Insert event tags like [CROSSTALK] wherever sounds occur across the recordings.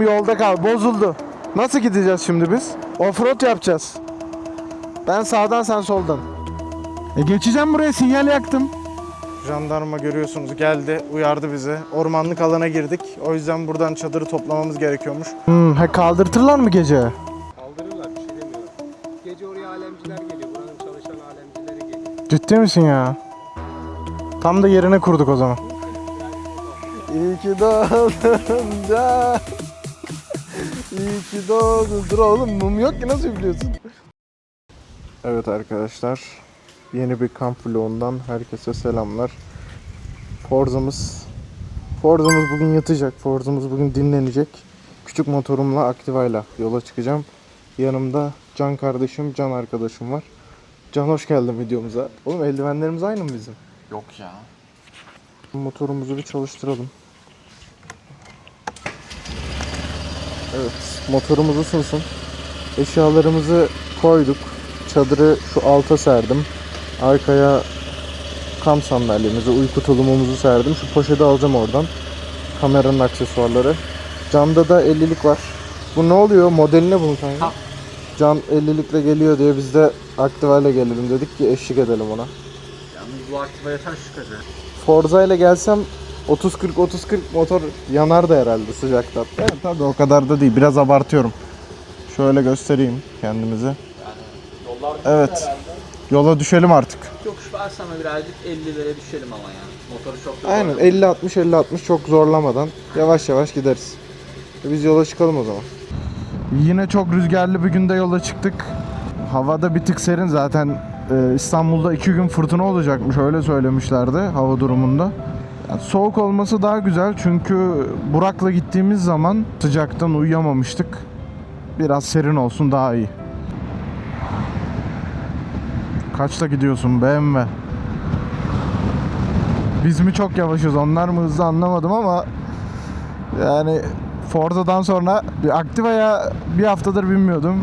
Yolda kal. Bozuldu. Nasıl gideceğiz şimdi biz? Offroad yapacağız. Ben sağdan sen soldan. E geçeceğim buraya sinyal yaktım. Jandarma görüyorsunuz geldi uyardı bizi. Ormanlık alana girdik. O yüzden buradan çadırı toplamamız gerekiyormuş. Hmm, he kaldırtırlar mı gece? Kaldırırlar bir şey demiyorum. Gece oraya alemciler geliyor. Buranın çalışan alemcileri geliyor. Ciddi misin ya? Tam da yerine kurduk o zaman. İyi ki doğdun can. İyi ki doğdun. Dur oğlum mum yok ki nasıl biliyorsun? Evet arkadaşlar. Yeni bir kamp vlogundan herkese selamlar. Forza'mız Forza'mız bugün yatacak. Forza'mız bugün dinlenecek. Küçük motorumla Activa'yla yola çıkacağım. Yanımda Can kardeşim, Can arkadaşım var. Can hoş geldin videomuza. Oğlum eldivenlerimiz aynı mı bizim? Yok ya. Motorumuzu bir çalıştıralım. Evet, motorumuz ısınsın. Eşyalarımızı koyduk. Çadırı şu alta serdim. Arkaya kamp sandalyemizi, uyku tulumumuzu serdim. Şu poşeti alacağım oradan. Kameranın aksesuarları. Camda da 50'lik var. Bu ne oluyor? Modeli ne bunun kanka? Can 50'likle geliyor diye biz de Activa ile gelelim dedik ki eşlik edelim ona. Yalnız bu aktiva yeter şüpheci. Forza ile gelsem 30-40 30-40 motor yanar da herhalde sıcaktan. Evet tabii o kadar da değil. Biraz abartıyorum. Şöyle göstereyim kendimizi. Yollar Evet. Yola düşelim artık. Yok şu var sana birazcık 50'lere düşelim ama yani. Motoru çok da Aynen zorlamayalım. 50 60 50 60 çok zorlamadan yavaş yavaş gideriz. Biz yola çıkalım o zaman. Yine çok rüzgarlı bir günde yola çıktık. Havada bir tık serin zaten e, İstanbul'da iki gün fırtına olacakmış öyle söylemişlerdi hava durumunda. Soğuk olması daha güzel çünkü Burak'la gittiğimiz zaman sıcaktan uyuyamamıştık. Biraz serin olsun daha iyi. Kaçta gidiyorsun BMW? Biz mi çok yavaşız onlar mı hızlı anlamadım ama yani Forza'dan sonra Activa'ya bir haftadır binmiyordum.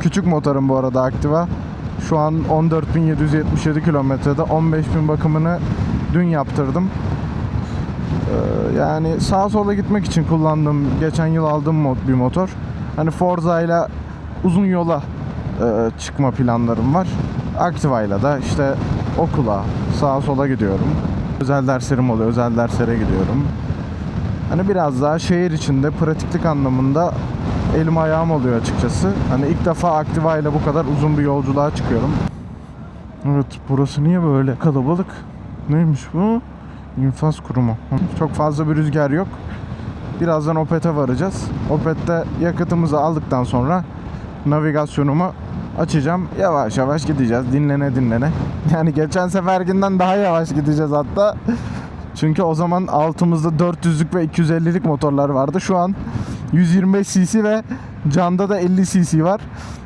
Küçük motorum bu arada Activa. Şu an 14.777 kilometrede 15.000 bakımını dün yaptırdım. Ee, yani sağa sola gitmek için kullandığım geçen yıl aldığım bir motor. Hani Forza ile uzun yola e, çıkma planlarım var. Activa ile de işte okula sağa sola gidiyorum. Özel derslerim oluyor. Özel derslere gidiyorum. Hani biraz daha şehir içinde pratiklik anlamında elim ayağım oluyor açıkçası. Hani ilk defa Activa ile bu kadar uzun bir yolculuğa çıkıyorum. Evet burası niye böyle kalabalık? Neymiş bu? İnfaz kurumu. Çok fazla bir rüzgar yok. Birazdan Opet'e varacağız. Opet'te yakıtımızı aldıktan sonra navigasyonumu açacağım. Yavaş yavaş gideceğiz. Dinlene dinlene. Yani geçen seferkinden daha yavaş gideceğiz hatta. Çünkü o zaman altımızda 400'lük ve 250'lik motorlar vardı. Şu an 125 cc ve Can'da da 50 cc var.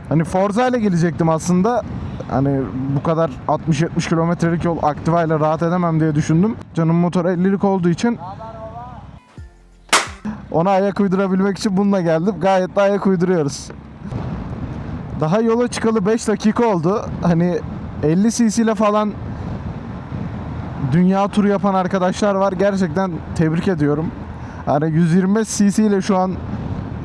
Hani Forza ile gelecektim aslında. Hani bu kadar 60-70 kilometrelik yol Activa ile rahat edemem diye düşündüm. Can'ın motoru 50'lik olduğu için ona ayak uydurabilmek için bununla geldim. Gayet de ayak uyduruyoruz. Daha yola çıkalı 5 dakika oldu. Hani 50 cc ile falan dünya turu yapan arkadaşlar var. Gerçekten tebrik ediyorum. Hani 125 cc ile şu an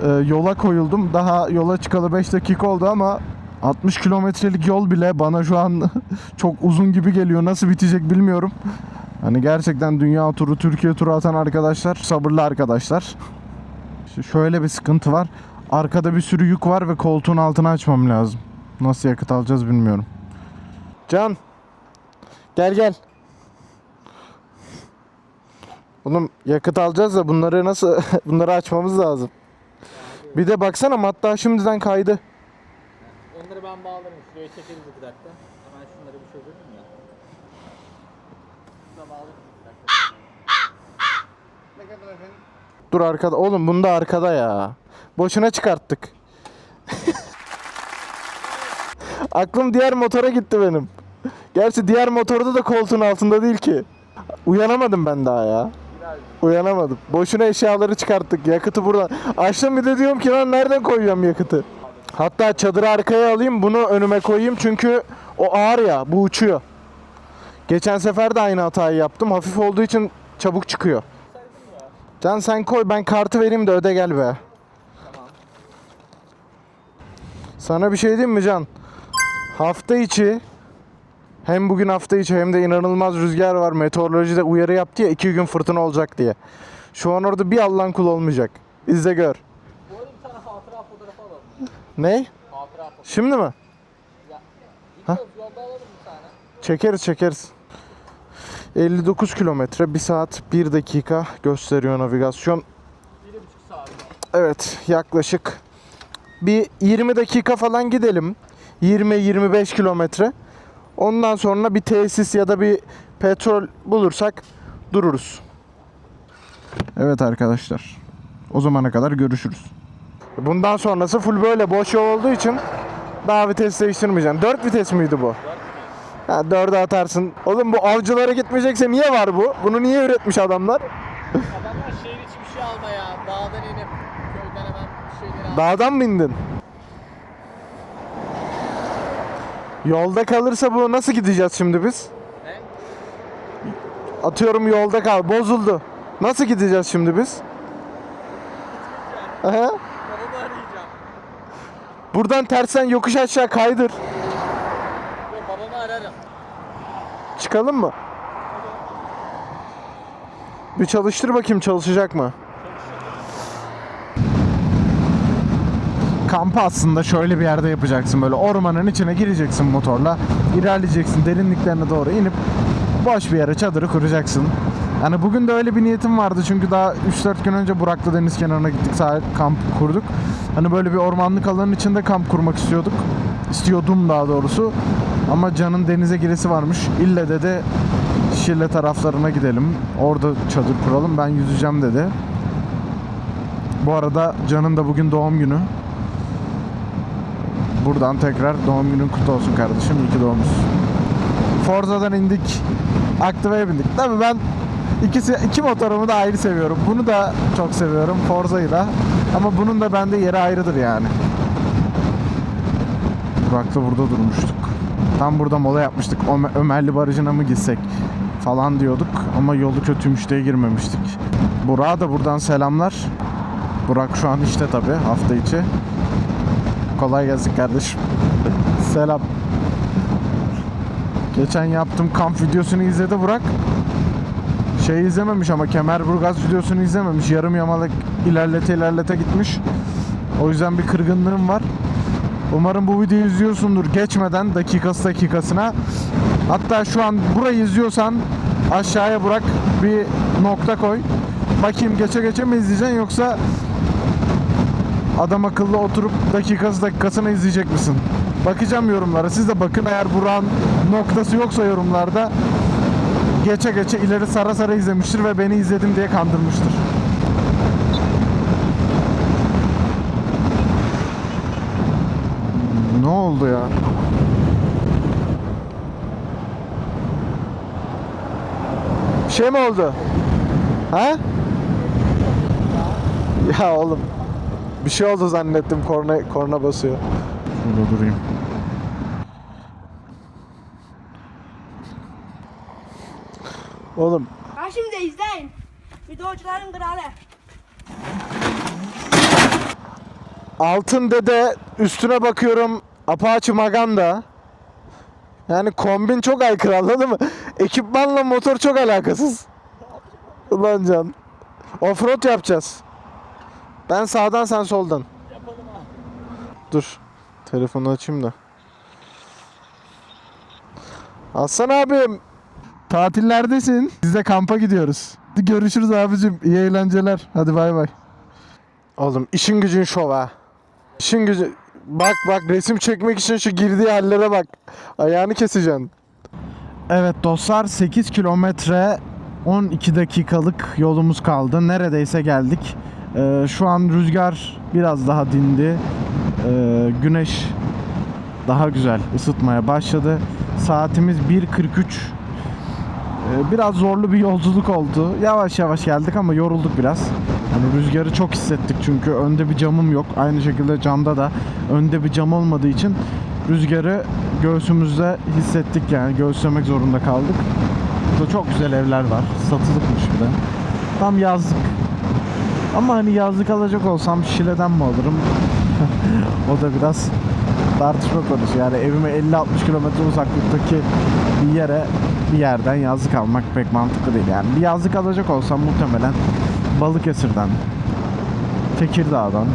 e, yola koyuldum. Daha yola çıkalı 5 dakika oldu ama 60 kilometrelik yol bile bana şu an [LAUGHS] çok uzun gibi geliyor. Nasıl bitecek bilmiyorum. Hani gerçekten dünya turu, Türkiye turu atan arkadaşlar sabırlı arkadaşlar. Ş- Şöyle bir sıkıntı var. Arkada bir sürü yük var ve koltuğun altını açmam lazım. Nasıl yakıt alacağız bilmiyorum. Can. Gel gel. Oğlum yakıt alacağız da bunları nasıl [LAUGHS] bunları açmamız lazım. Bir de baksana matta şimdiden kaydı. Onları ben bağlarım. Şuraya çekeriz iki dakika. Hemen şunları bir çözelim ya. Şurada bağlarım iki dakika. Dur arkada. Oğlum bunda arkada ya. Boşuna çıkarttık. [LAUGHS] Aklım diğer motora gitti benim. Gerçi diğer motorda da koltuğun altında değil ki. Uyanamadım ben daha ya. Uyanamadım. Boşuna eşyaları çıkarttık. Yakıtı burada. Açtım bir de diyorum ki lan nereden koyuyorum yakıtı? Hatta çadırı arkaya alayım bunu önüme koyayım çünkü o ağır ya bu uçuyor. Geçen sefer de aynı hatayı yaptım. Hafif olduğu için çabuk çıkıyor. Can sen koy ben kartı vereyim de öde gel be. Sana bir şey diyeyim mi Can? Hafta içi hem bugün hafta içi hem de inanılmaz rüzgar var. Meteorolojide uyarı yaptı ya iki gün fırtına olacak diye. Şu an orada bir Allah'ın kul olmayacak. İzle gör alalım. Ne? Hatıra fotoğrafı. Şimdi mi? Tane. Çekeriz çekeriz. 59 kilometre 1 saat 1 dakika gösteriyor navigasyon. Evet yaklaşık bir 20 dakika falan gidelim. 20-25 kilometre. Ondan sonra bir tesis ya da bir petrol bulursak dururuz. Evet arkadaşlar. O zamana kadar görüşürüz. Bundan sonrası full böyle boş yol olduğu için daha vites değiştirmeyeceğim. 4 vites miydi bu? Ha 4'e atarsın. Oğlum bu avcılara gitmeyecekse niye var bu? Bunu niye üretmiş adamlar? Adamlar şehir içi bir şey almaya, dağdan inip köyden hemen bir şeyleri. Dağdan mı indin? Yolda kalırsa bu nasıl gideceğiz şimdi biz? Ne? Atıyorum yolda kal. Bozuldu. Nasıl gideceğiz şimdi biz? Aha. Buradan tersen yokuş aşağı kaydır. Yok babamı ararım. Çıkalım mı? Bir çalıştır bakayım çalışacak mı? Kampı aslında şöyle bir yerde yapacaksın böyle ormanın içine gireceksin motorla ilerleyeceksin derinliklerine doğru inip boş bir yere çadırı kuracaksın. Yani bugün de öyle bir niyetim vardı çünkü daha 3-4 gün önce Burak'la deniz kenarına gittik sahil kamp kurduk. Hani böyle bir ormanlık alanın içinde kamp kurmak istiyorduk. İstiyordum daha doğrusu. Ama Can'ın denize giresi varmış. İlle dedi Şile taraflarına gidelim. Orada çadır kuralım. Ben yüzeceğim dedi. Bu arada Can'ın da bugün doğum günü. Buradan tekrar doğum günün kutlu olsun kardeşim. İyi ki doğmuşsun. Forza'dan indik. Activa'ya bindik. Tabii ben ikisi iki motorumu da ayrı seviyorum. Bunu da çok seviyorum. Forza'yı da. Ama bunun da bende yeri ayrıdır yani. Burak'ta burada durmuştuk. Tam burada mola yapmıştık. Ömer- Ömerli Barajı'na mı gitsek falan diyorduk. Ama yolu kötüymüş diye girmemiştik. Burak'a da buradan selamlar. Burak şu an işte tabi hafta içi. Kolay gelsin kardeşim. Selam. Geçen yaptığım kamp videosunu izledi Burak. Şey izlememiş ama Kemerburgaz videosunu izlememiş. Yarım yamalak ilerlete ilerlete gitmiş. O yüzden bir kırgınlığım var. Umarım bu videoyu izliyorsundur geçmeden dakikası dakikasına. Hatta şu an burayı izliyorsan aşağıya bırak bir nokta koy. Bakayım geçe geçe mi izleyeceksin yoksa adam akıllı oturup dakikası dakikasına izleyecek misin? Bakacağım yorumlara. Siz de bakın eğer Burak'ın noktası yoksa yorumlarda geçe geçe ileri sara sara izlemiştir ve beni izledim diye kandırmıştır. Ne oldu ya? Bir şey mi oldu? Ha? Ya oğlum. Bir şey oldu zannettim korna korna basıyor. Şurada durayım. Oğlum Ha şimdi izleyin. Videocuların kralı. Altın dede üstüne bakıyorum Apache Maganda. Yani kombin çok aykırı anladın mı? Ekipmanla motor çok alakasız. Ulan can. Offroad yapacağız. Ben sağdan sen soldan. Yapalım. Dur. Telefonu açayım da. Hasan abim. Tatillerdesin. Biz de kampa gidiyoruz. Hadi görüşürüz abicim. İyi eğlenceler. Hadi bay bay. Oğlum işin gücün şov ha. İşin gücü... Bak bak resim çekmek için şu girdiği hallere bak. Ayağını keseceksin. Evet dostlar 8 kilometre 12 dakikalık yolumuz kaldı. Neredeyse geldik. Ee, şu an rüzgar biraz daha dindi. Ee, güneş daha güzel ısıtmaya başladı. Saatimiz 1.43. Ee, biraz zorlu bir yolculuk oldu. Yavaş yavaş geldik ama yorulduk biraz. Hani rüzgarı çok hissettik çünkü önde bir camım yok. Aynı şekilde camda da önde bir cam olmadığı için rüzgarı göğsümüzde hissettik yani göğüslemek zorunda kaldık. Burada çok güzel evler var. Satılıkmış bir de. Tam yazlık. Ama hani yazlık alacak olsam Şile'den mi alırım? [LAUGHS] o da biraz tartışma konusu. Yani evime 50-60 kilometre uzaklıktaki bir yere bir yerden yazlık almak pek mantıklı değil. Yani bir yazlık alacak olsam muhtemelen Balıkesir'den, Tekirdağ'dan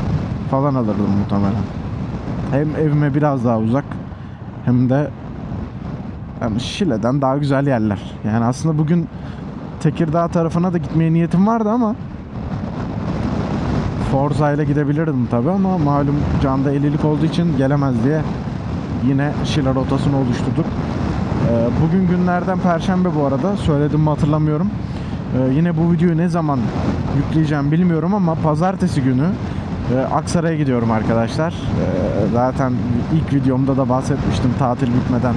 falan alırdım muhtemelen. Hem evime biraz daha uzak hem de yani Şile'den daha güzel yerler. Yani aslında bugün Tekirdağ tarafına da gitmeye niyetim vardı ama Forza ile gidebilirdim tabi ama malum Can'da 50'lik olduğu için gelemez diye yine Şile rotasını oluşturduk. Ee, bugün günlerden Perşembe bu arada söyledim mi hatırlamıyorum. Ee, yine bu videoyu ne zaman yükleyeceğim bilmiyorum ama Pazartesi günü e, Aksaray'a gidiyorum arkadaşlar. Ee, zaten ilk videomda da bahsetmiştim tatil bitmeden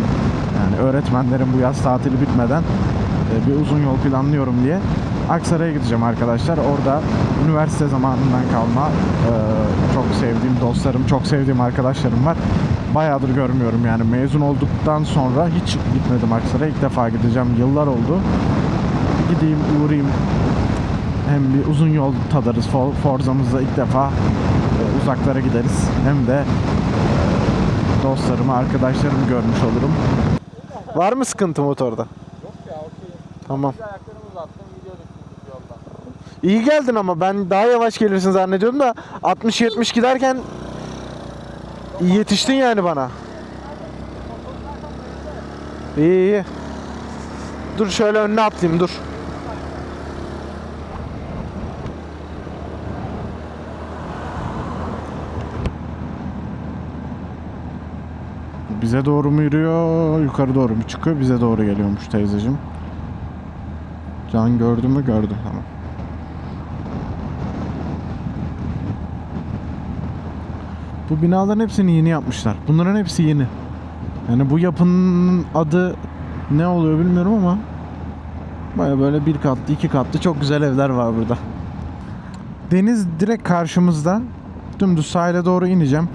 yani öğretmenlerin bu yaz tatili bitmeden e, bir uzun yol planlıyorum diye. Aksaray'a gideceğim arkadaşlar. Orada üniversite zamanından kalma e, çok sevdiğim dostlarım, çok sevdiğim arkadaşlarım var. Bayağıdır görmüyorum yani mezun olduktan sonra hiç gitmedim Aksaray'a. İlk defa gideceğim. Yıllar oldu. Gideyim, uğrayayım. Hem bir uzun yol tadarız. For- Forza'mızda ilk defa e, uzaklara gideriz. Hem de e, dostlarımı, arkadaşlarımı görmüş olurum. Var mı sıkıntı motorda? Yok ya okey. Tamam. İyi geldin ama ben daha yavaş gelirsin zannediyordum da 60-70 giderken yetiştin yani bana. İyi iyi. Dur şöyle önüne atlayayım dur. Bize doğru mu yürüyor, yukarı doğru mu çıkıyor? Bize doğru geliyormuş teyzeciğim. Can gördü mü? Gördü. Tamam. Bu binaların hepsini yeni yapmışlar. Bunların hepsi yeni. Yani bu yapının adı ne oluyor bilmiyorum ama baya böyle bir katlı, iki katlı çok güzel evler var burada. Deniz direkt karşımızda. Dümdüz sahile doğru ineceğim.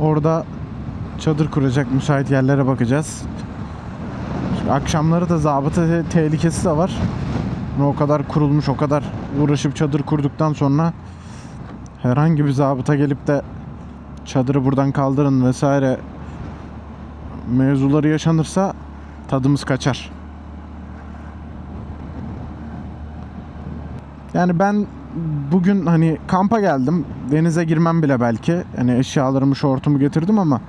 Orada çadır kuracak müsait yerlere bakacağız. Akşamları da zabıta te- tehlikesi de var. O kadar kurulmuş, o kadar uğraşıp çadır kurduktan sonra herhangi bir zabıta gelip de çadırı buradan kaldırın vesaire mevzuları yaşanırsa tadımız kaçar. Yani ben bugün hani kampa geldim. Denize girmem bile belki. Hani eşyalarımı, şortumu getirdim ama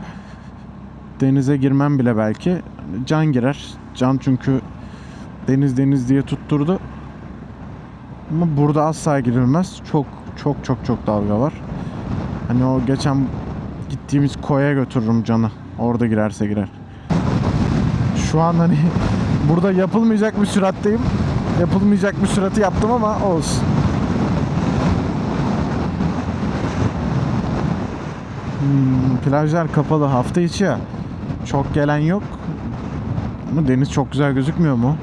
denize girmem bile belki. Can girer. Can çünkü deniz deniz diye tutturdu. Ama burada asla girilmez. Çok çok çok çok dalga var. Hani o geçen gittiğimiz koya götürürüm Can'ı. Orada girerse girer. Şu an hani [LAUGHS] burada yapılmayacak bir süratteyim. Yapılmayacak bir süratı yaptım ama olsun. Hmm, plajlar kapalı hafta içi ya. Çok gelen yok. Ama deniz çok güzel gözükmüyor mu?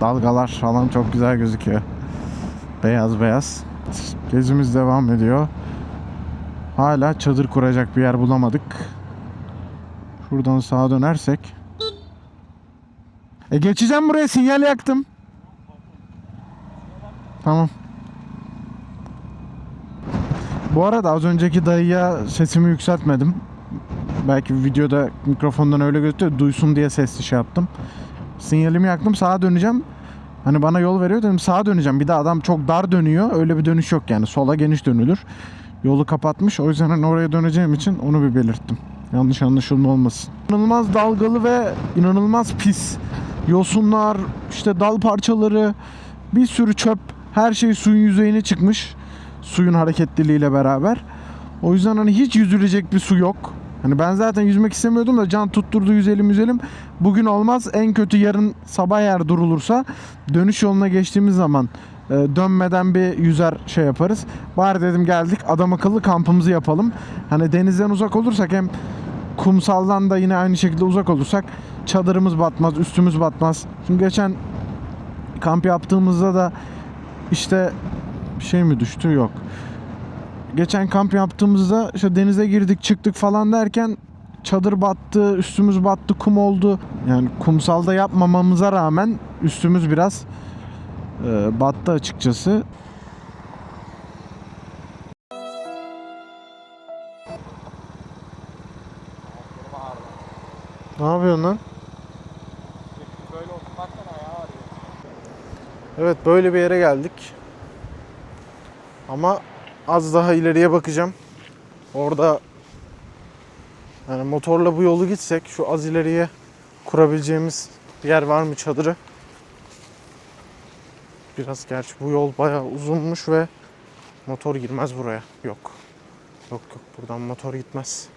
Dalgalar falan çok güzel gözüküyor. Beyaz beyaz. Gezimiz devam ediyor. Hala çadır kuracak bir yer bulamadık. Şuradan sağa dönersek. E geçeceğim buraya sinyal yaktım. Tamam. Bu arada az önceki dayıya sesimi yükseltmedim. Belki videoda mikrofondan öyle gözüküyor. Duysun diye sesli şey yaptım. Sinyalimi yaktım. Sağa döneceğim. Hani bana yol veriyor dedim sağa döneceğim. Bir de adam çok dar dönüyor. Öyle bir dönüş yok yani. Sola geniş dönülür. Yolu kapatmış. O yüzden hani oraya döneceğim için onu bir belirttim. Yanlış anlaşılma olmasın. İnanılmaz dalgalı ve inanılmaz pis. Yosunlar, işte dal parçaları, bir sürü çöp. Her şey suyun yüzeyine çıkmış. Suyun hareketliliğiyle beraber. O yüzden hani hiç yüzülecek bir su yok. Hani ben zaten yüzmek istemiyordum da can tutturdu yüzelim yüzelim. Bugün olmaz. En kötü yarın sabah eğer durulursa dönüş yoluna geçtiğimiz zaman dönmeden bir yüzer şey yaparız. Bari dedim geldik adam akıllı kampımızı yapalım. Hani denizden uzak olursak hem kumsaldan da yine aynı şekilde uzak olursak çadırımız batmaz, üstümüz batmaz. Çünkü geçen kamp yaptığımızda da işte bir şey mi düştü? Yok. Geçen kamp yaptığımızda işte denize girdik çıktık falan derken çadır battı, üstümüz battı, kum oldu. Yani kumsalda yapmamamıza rağmen üstümüz biraz e, battı açıkçası. Ne yapıyorsun lan? Evet böyle bir yere geldik. Ama az daha ileriye bakacağım. Orada yani motorla bu yolu gitsek şu az ileriye kurabileceğimiz bir yer var mı çadırı? Biraz gerçi bu yol bayağı uzunmuş ve motor girmez buraya. Yok. Yok yok buradan motor gitmez.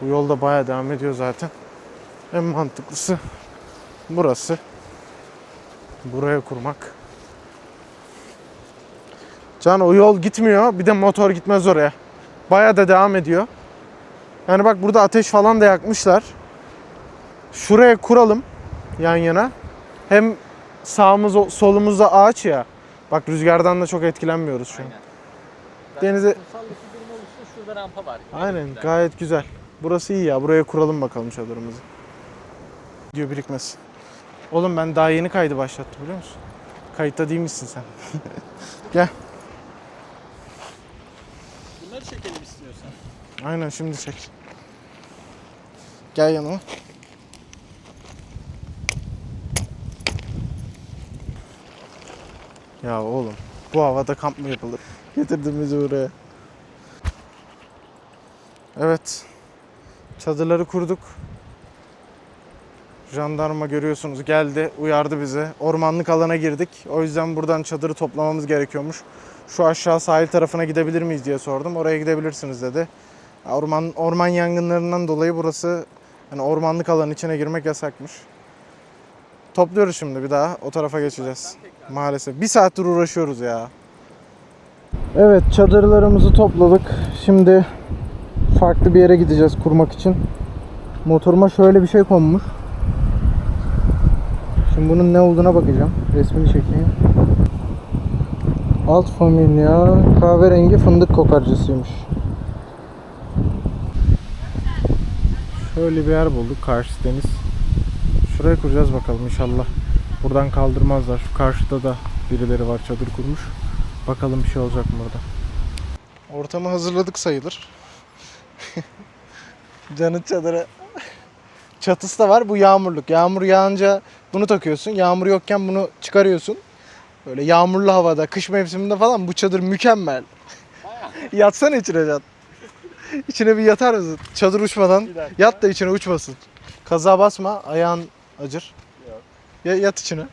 Bu yolda bayağı devam ediyor zaten. En mantıklısı burası. Buraya kurmak. Can o yol gitmiyor. Bir de motor gitmez oraya. Baya da devam ediyor. Yani bak burada ateş falan da yakmışlar. Şuraya kuralım yan yana. Hem sağımız solumuzda ağaç ya. Bak rüzgardan da çok etkilenmiyoruz şu an. Aynen. Denize- şurada rampa var. Aynen Güzel. gayet güzel. Burası iyi ya. Buraya kuralım bakalım çadırımızı. Diyor birikmesin. Oğlum ben daha yeni kaydı başlattım biliyor musun? Kayıtta değil misin sen? [LAUGHS] Gel. Bunları çekelim istiyorsan. Aynen şimdi çek. Gel yanıma. Ya oğlum bu havada kamp mı yapılır? Getirdin bizi buraya. Evet. Çadırları kurduk. Jandarma görüyorsunuz geldi, uyardı bizi. Ormanlık alana girdik. O yüzden buradan çadırı toplamamız gerekiyormuş. Şu aşağı sahil tarafına gidebilir miyiz diye sordum. Oraya gidebilirsiniz dedi. Orman orman yangınlarından dolayı burası hani ormanlık alanın içine girmek yasakmış. Topluyoruz şimdi bir daha. O tarafa geçeceğiz. Maalesef. Bir saattir uğraşıyoruz ya. Evet çadırlarımızı topladık. Şimdi farklı bir yere gideceğiz kurmak için. Motoruma şöyle bir şey konmuş. Şimdi bunun ne olduğuna bakacağım. Resmini çekeyim. Alt familya kahverengi fındık kokarcısıymış. Şöyle bir yer bulduk. Karşı deniz. Şuraya kuracağız bakalım inşallah. Buradan kaldırmazlar. Şu karşıda da birileri var çadır kurmuş. Bakalım bir şey olacak mı burada. Ortamı hazırladık sayılır. Canın çadırı. Çatısı da var. Bu yağmurluk. Yağmur yağınca bunu takıyorsun. Yağmur yokken bunu çıkarıyorsun. Böyle yağmurlu havada, kış mevsiminde falan bu çadır mükemmel. Yatsana içine Can. İçine bir yatar mısın? Çadır uçmadan. Yat da içine uçmasın. Kaza basma, ayağın acır. Yok. Ya, yat içine.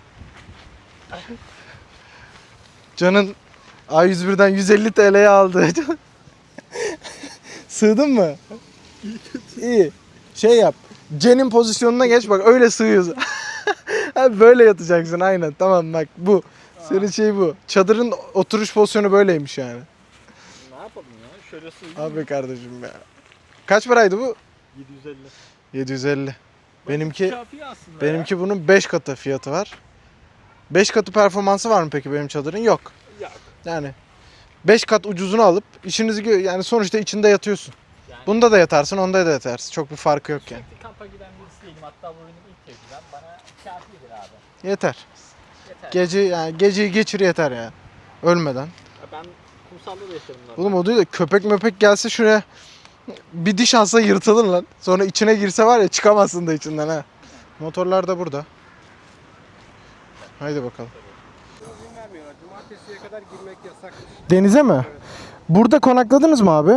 Can'ın A101'den 150 TL'ye aldı. [LAUGHS] Sığdın mı? İyi. Şey yap. Cen'in pozisyonuna geç bak öyle sığıyorsun. [LAUGHS] Böyle yatacaksın aynen tamam bak bu. Senin şey bu. Çadırın oturuş pozisyonu böyleymiş yani. Ne yapalım ya? Şöyle sığayım. Abi kardeşim ya. Kaç paraydı bu? 750. 750. Benimki Kafi aslında benimki bunun 5 katı fiyatı var. 5 katı performansı var mı peki benim çadırın? Yok. ya. Yok. Yani 5 kat ucuzunu alıp işinizi gö- yani sonuçta içinde yatıyorsun. Yani Bunda da yatarsın, onda da yatarsın. Çok bir farkı yok yani. Sürekli kampa giden birisi değilim. Hatta bu benim ilk tecrübem. Bana kafidir abi. Yeter. Yeter. Gece yani geceyi geçir yeter ya. Ölmeden. Ben kumsalda da yaşadım. Oğlum o değil de köpek möpek gelse şuraya bir diş alsa yırtılır lan. Sonra içine girse var ya çıkamazsın da içinden ha. Motorlar da burada. Haydi bakalım. Cumartesiye kadar girmek yasakmış. Denize mi? Burada konakladınız mı abi?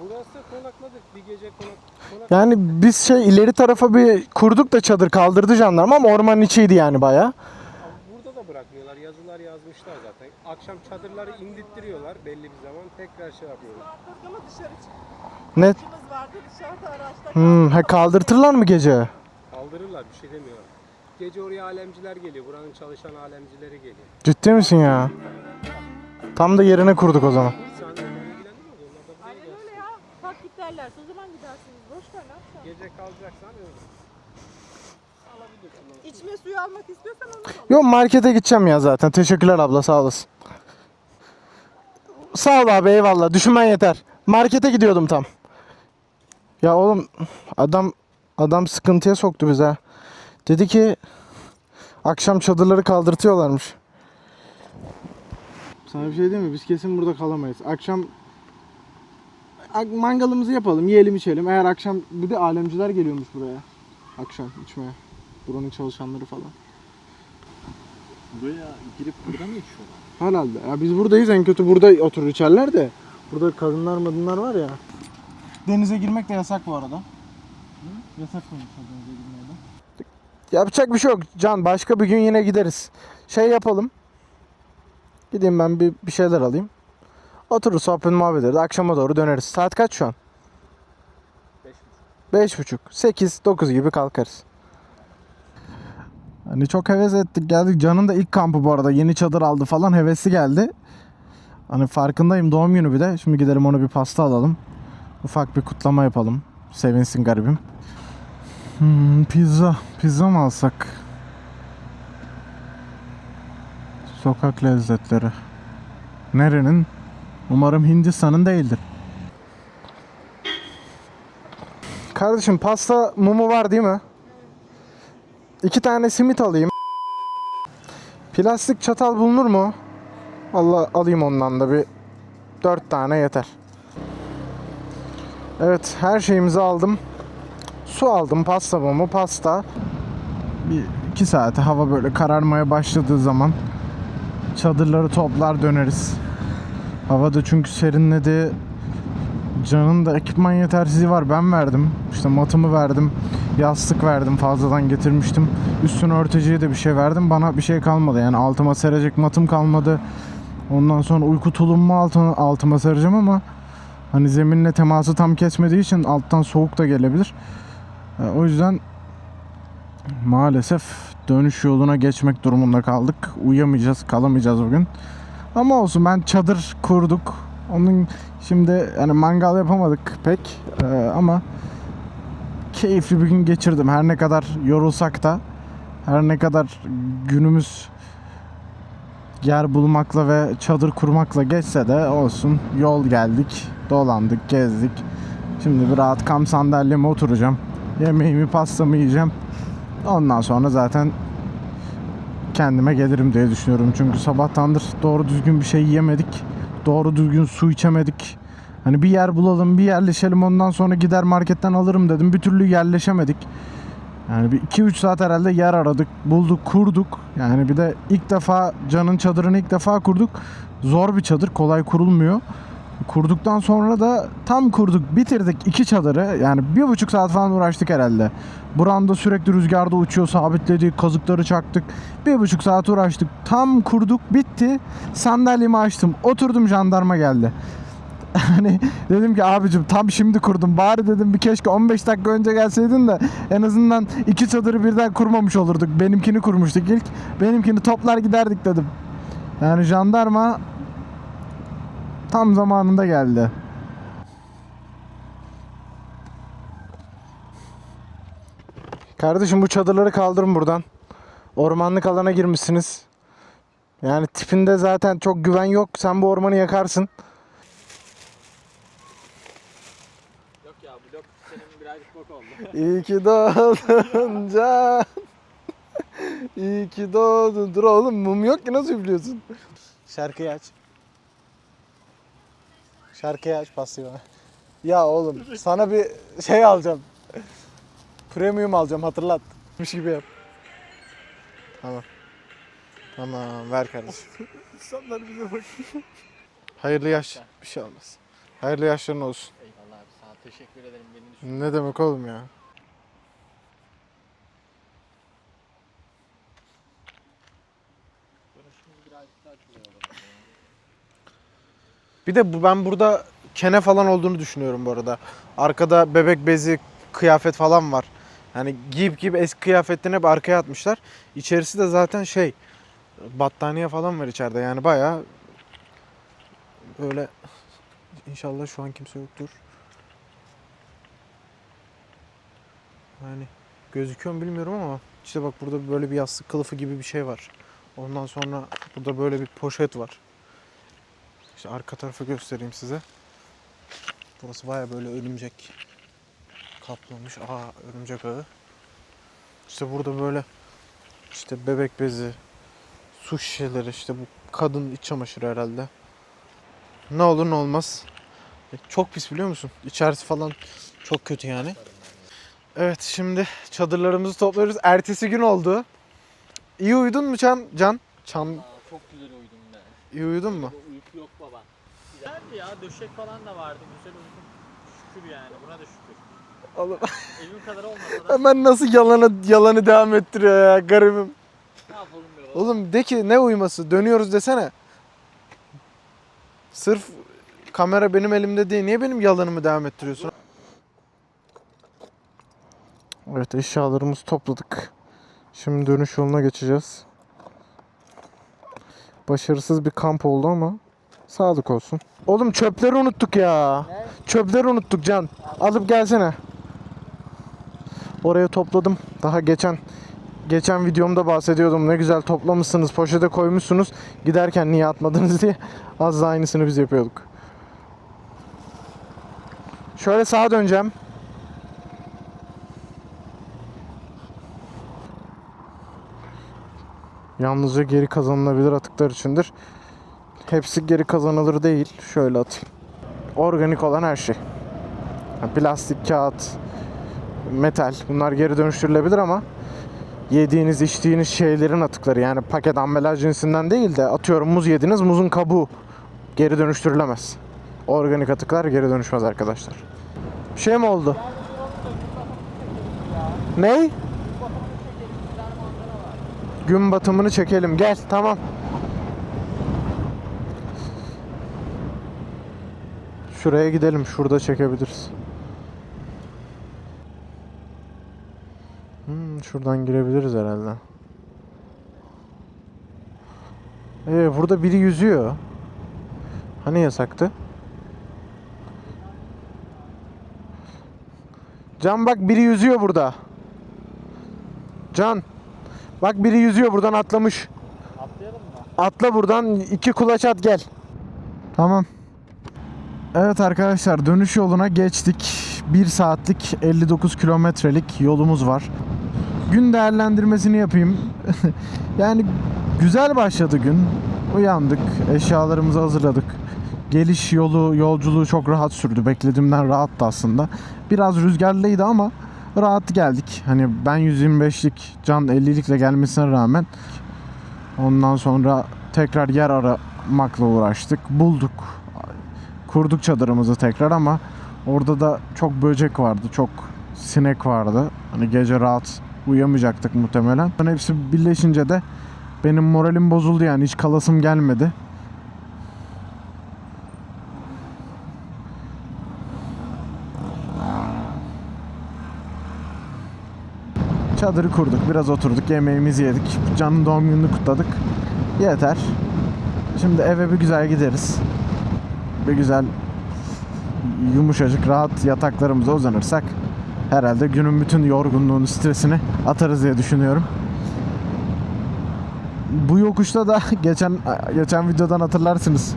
Burası konakladık. Bir gece konak, konak Yani biz şey ileri tarafa bir kurduk da çadır kaldırdı jandarma ama ormanın içiydi yani baya. Burada da bırakmıyorlar. Yazılar yazmışlar zaten. Akşam çadırları indirttiriyorlar belli bir zaman. Tekrar şey yapıyorlar. Ama dışarı Ne? çıkışımız vardı dışarıda araçta Hmm, ha kaldırtırlar mı gece? Kaldırırlar bir şey demiyorlar. Gece oraya alemciler geliyor. Buranın çalışan alemcileri geliyor. Ciddi misin ya? Tam da yerine kurduk o zaman. Aynen gelsin. öyle ya. Kalk git derlerse o zaman gidersiniz. Boş ver ne yapacaksın? Gece kalacaksan öyle. Alabilirsin. İçme suyu almak istiyorsan onu da al. Yok markete gideceğim ya zaten. Teşekkürler abla sağ olasın. Sağ ol abi eyvallah. Düşünmen yeter. Markete gidiyordum tam. Ya oğlum adam adam sıkıntıya soktu bize. Dedi ki akşam çadırları kaldırtıyorlarmış. Sana bir şey diyeyim mi? Biz kesin burada kalamayız. Akşam ak- mangalımızı yapalım, yiyelim içelim. Eğer akşam bir de alemciler geliyormuş buraya. akşam içmeye. Buranın çalışanları falan. Buraya girip burada mı içiyorlar? Herhalde. Ya biz buradayız en kötü burada oturur içerler de. Burada kadınlar madınlar var ya. Denize girmek de yasak bu arada. Yasak koymuşlar denize girmeye de. Yapacak bir şey yok. Can başka bir gün yine gideriz. Şey yapalım. Gideyim ben bir, bir şeyler alayım. Oturur sohbet muhabbet ederiz. Akşama doğru döneriz. Saat kaç şu an? Beş buçuk. Sekiz, dokuz gibi kalkarız. Hani çok heves ettik geldik. Can'ın da ilk kampı bu arada. Yeni çadır aldı falan hevesi geldi. Hani farkındayım doğum günü bir de. Şimdi gidelim ona bir pasta alalım. Ufak bir kutlama yapalım. Sevinsin garibim. Hmm, pizza. Pizza mı alsak? Sokak lezzetleri. Nerenin? Umarım Hindistan'ın değildir. Kardeşim pasta mumu var değil mi? İki tane simit alayım. Plastik çatal bulunur mu? Allah alayım ondan da bir dört tane yeter. Evet her şeyimizi aldım. Su aldım pasta mumu pasta. Bir iki saate hava böyle kararmaya başladığı zaman çadırları toplar döneriz. Havada çünkü serinledi. Can'ın da ekipman yetersizliği var. Ben verdim. İşte matımı verdim. Yastık verdim. Fazladan getirmiştim. Üstüne örteciye de bir şey verdim. Bana bir şey kalmadı. Yani altıma serecek matım kalmadı. Ondan sonra uyku tulumu altıma, altıma sereceğim ama hani zeminle teması tam kesmediği için alttan soğuk da gelebilir. E, O yüzden maalesef dönüş yoluna geçmek durumunda kaldık. Uyuyamayacağız, kalamayacağız bugün. Ama olsun ben çadır kurduk. Onun şimdi yani mangal yapamadık pek Ee, ama keyifli bir gün geçirdim. Her ne kadar yorulsak da her ne kadar günümüz yer bulmakla ve çadır kurmakla geçse de olsun yol geldik, dolandık, gezdik. Şimdi bir rahat kamp sandalyeme oturacağım. Yemeğimi, pastamı yiyeceğim. Ondan sonra zaten kendime gelirim diye düşünüyorum. Çünkü sabahtandır doğru düzgün bir şey yemedik. Doğru düzgün su içemedik. Hani bir yer bulalım, bir yerleşelim ondan sonra gider marketten alırım dedim. Bir türlü yerleşemedik. Yani bir 2-3 saat herhalde yer aradık, bulduk, kurduk. Yani bir de ilk defa Can'ın çadırını ilk defa kurduk. Zor bir çadır, kolay kurulmuyor. Kurduktan sonra da tam kurduk, bitirdik iki çadırı. Yani bir buçuk saat falan uğraştık herhalde. Buranda sürekli rüzgarda uçuyor, sabitledik, kazıkları çaktık. Bir buçuk saat uğraştık. Tam kurduk, bitti. Sandalyemi açtım, oturdum jandarma geldi. [LAUGHS] Hani dedim ki abicim tam şimdi kurdum. Bari dedim bir keşke 15 dakika önce gelseydin de en azından iki çadırı birden kurmamış olurduk. Benimkini kurmuştuk ilk. Benimkini toplar giderdik dedim. Yani jandarma tam zamanında geldi. Kardeşim bu çadırları kaldırın buradan. Ormanlık alana girmişsiniz. Yani tipinde zaten çok güven yok. Sen bu ormanı yakarsın. Yok ya blok senin birazcık bok oldu. İyi ki doğdun [LAUGHS] can. İyi ki doğdun. Dur oğlum mum yok ki nasıl üflüyorsun? Şarkıyı aç. Şarkıyı aç bana. Ya oğlum sana bir şey alacağım. Premium alacağım hatırlat. Mış gibi yap. Tamam. Tamam ver kardeşim. İnsanlar bize bak. Hayırlı yaş. Bir şey olmaz. Hayırlı yaşların olsun. Teşekkür ederim beni düşün. Ne demek oğlum ya? Birazcık daha. Bir de bu ben burada kene falan olduğunu düşünüyorum bu arada. Arkada bebek bezi, kıyafet falan var. Yani giyip giyip eski kıyafetlerini hep arkaya atmışlar. İçerisi de zaten şey battaniye falan var içeride. Yani bayağı böyle inşallah şu an kimse yoktur. Yani gözüküyor mu bilmiyorum ama işte bak burada böyle bir yastık kılıfı gibi bir şey var. Ondan sonra burada böyle bir poşet var. İşte arka tarafı göstereyim size. Burası baya böyle örümcek kaplamış. Aa örümcek ağı. İşte burada böyle işte bebek bezi, su şişeleri işte bu kadın iç çamaşırı herhalde. Ne olur ne olmaz. E, Çok pis biliyor musun? İçerisi falan çok kötü yani. Evet şimdi çadırlarımızı topluyoruz. Ertesi gün oldu. İyi uyudun mu Can? Can? Çan Aa, çok güzel uyudum ben. iyi uyudun mu? Uyku yok baba. Güzeldi ya döşek falan da vardı güzel uyudum. Şükür yani buna da şükür. Oğlum Evim kadar olmasa da hemen nasıl yalanı yalanı devam ettiriyor ya garibim. ne yapalım be baba. Oğlum de ki ne uyuması? Dönüyoruz desene. Sırf kamera benim elimde değil. Niye benim yalanımı devam ettiriyorsun? Evet eşyalarımızı topladık. Şimdi dönüş yoluna geçeceğiz. Başarısız bir kamp oldu ama sağlık olsun. Oğlum çöpleri unuttuk ya. Ne? Çöpleri unuttuk Can. Alıp gelsene. Oraya topladım. Daha geçen geçen videomda bahsediyordum. Ne güzel toplamışsınız, poşete koymuşsunuz. Giderken niye atmadınız [LAUGHS] diye. Az da aynısını biz yapıyorduk. Şöyle sağa döneceğim. Yalnızca geri kazanılabilir atıklar içindir. Hepsi geri kazanılır değil. Şöyle atayım. Organik olan her şey. Ha, Plastik, kağıt, metal bunlar geri dönüştürülebilir ama yediğiniz içtiğiniz şeylerin atıkları yani paket ambalaj cinsinden değil de atıyorum muz yediniz muzun kabuğu geri dönüştürülemez. Organik atıklar geri dönüşmez arkadaşlar. Bir şey mi oldu? Ney? Gün batımını çekelim. Gel tamam. Şuraya gidelim. Şurada çekebiliriz. Hmm, şuradan girebiliriz herhalde. Ee, burada biri yüzüyor. Hani yasaktı? Can bak biri yüzüyor burada. Can. Bak biri yüzüyor buradan atlamış. Atlayalım mı? Atla buradan iki kulaç at gel. Tamam. Evet arkadaşlar dönüş yoluna geçtik. 1 saatlik 59 kilometrelik yolumuz var. Gün değerlendirmesini yapayım. [LAUGHS] yani güzel başladı gün. Uyandık, eşyalarımızı hazırladık. Geliş yolu, yolculuğu çok rahat sürdü. Beklediğimden rahattı aslında. Biraz rüzgarlıydı ama rahat geldik. Hani ben 125'lik, Can 50'likle gelmesine rağmen Ondan sonra tekrar yer aramakla uğraştık. Bulduk. Kurduk çadırımızı tekrar ama orada da çok böcek vardı. Çok sinek vardı. Hani gece rahat uyuyamayacaktık muhtemelen. Hani hepsi birleşince de benim moralim bozuldu yani hiç kalasım gelmedi. Çadırı kurduk, biraz oturduk, yemeğimizi yedik. Can'ın doğum gününü kutladık. Yeter. Şimdi eve bir güzel gideriz. Bir güzel yumuşacık rahat yataklarımıza uzanırsak herhalde günün bütün yorgunluğunu, stresini atarız diye düşünüyorum. Bu yokuşta da [LAUGHS] geçen geçen videodan hatırlarsınız.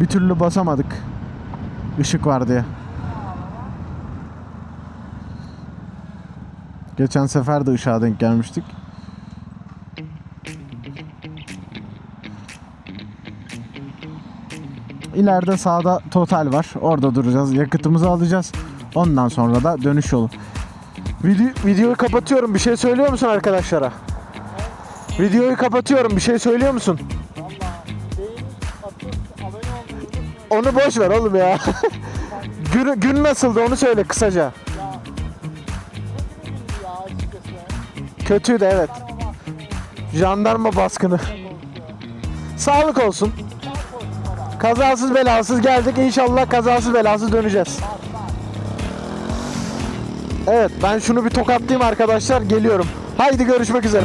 Bir türlü basamadık. Işık var diye. Geçen sefer de ışığa denk gelmiştik. İleride sağda total var. Orada duracağız. Yakıtımızı alacağız. Ondan sonra da dönüş yolu. Video, videoyu kapatıyorum. Bir şey söylüyor musun arkadaşlara? Videoyu kapatıyorum. Bir şey söylüyor musun? Onu boş ver oğlum ya. [LAUGHS] gün, gün nasıldı onu söyle kısaca. Kötüydü evet. Jandarma baskını. Sağlık olsun. Kazasız belasız geldik. İnşallah kazasız belasız döneceğiz. Evet ben şunu bir tokatlayayım arkadaşlar. Geliyorum. Haydi görüşmek üzere.